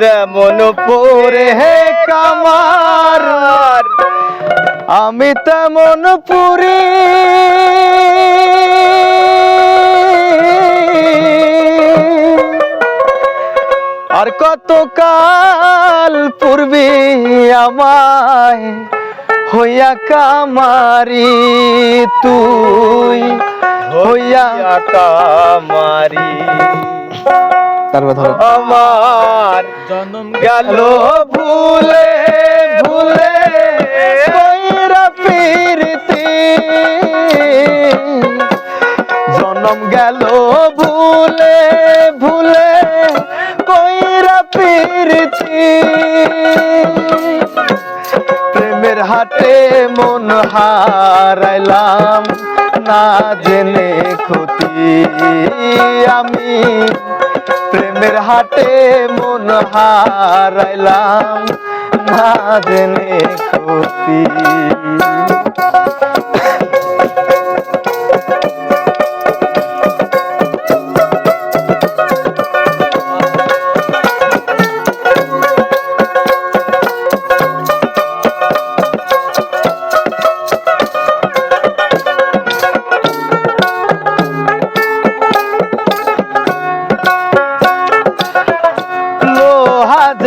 যেমন হে কামার। আমি তেমন পুরি। আর কত কাল পূর্বে আমায় হইয়া কামারি তুই হইয়া কামারি। তারপর ধরো। আমার জন্ম গেল ভুলে ভুলে ফিরতি জন্ম গেল ভুলে ভুলে কইরা ফিরতি প্রেমের হাটে মন হারাইলাম, না জেনে ক্ষতি আমি। প্রেমের হাটে মন হারাইলাম না জেনে ক্ষতি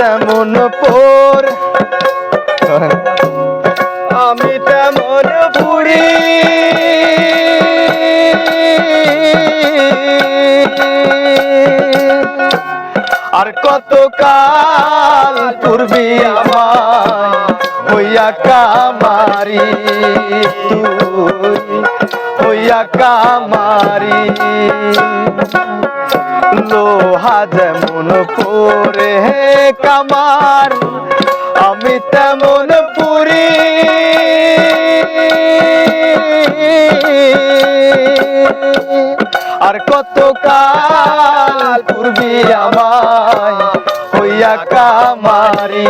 যেমন পোর আমি তেমন পুরি আর কত কাল পূর্বে আমায় হইয়া কামারি তুই? হইয়া কামারি। লোহা যেমন পরে হে কামার, আমি তেমন পুরি। আর কত কাল পূর্বে আমায় হইয়া কামারি।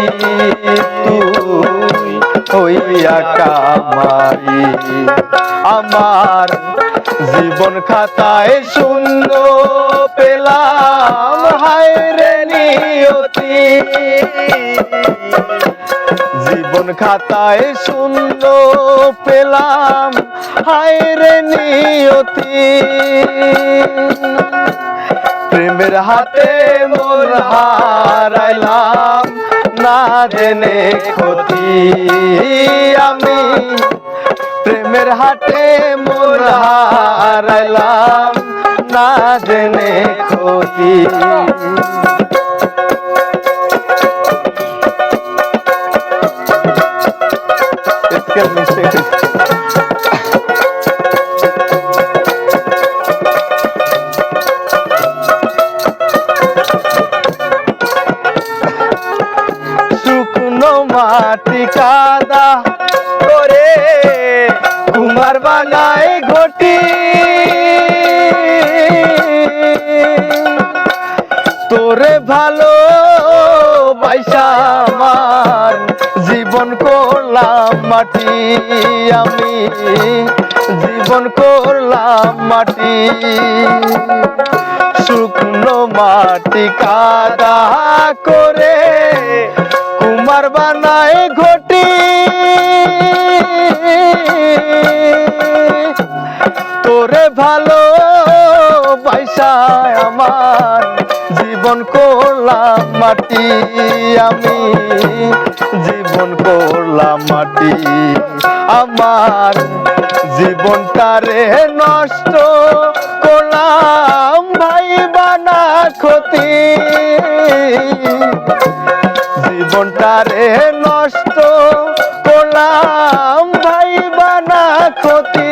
তুই হইয়া কামারি আমার জীবন খাতায় শূন্য পেলাম, হায় রে নিয়তি। জীবন খাতায় শূন্য পেলাম, হায় রে নিয়তি। প্রেমের হাতে মোর হারাইলাম না জেনে ক্ষতি। আমি প্রেমের হাটে হারাইলাম না জেনে ক্ষতি। Excuse কুমার বানায় ঘটি। তোরে ভালো আমার জীবন করলাম মাটি আমি। জীবন করলাম মাটি। শুকনো মাটি কাদা করে কুমার বানায় ঘটি। তোরে ভালো পয়সায় আমার জীবন করলাম মাটি, আমি জীবন করলাম মাটি। আমার জীবনটারে নষ্ট করলাম ভাই বানা ক্ষতি। জীবনটারে নষ্ট করলাম ভাই বানা ক্ষতি।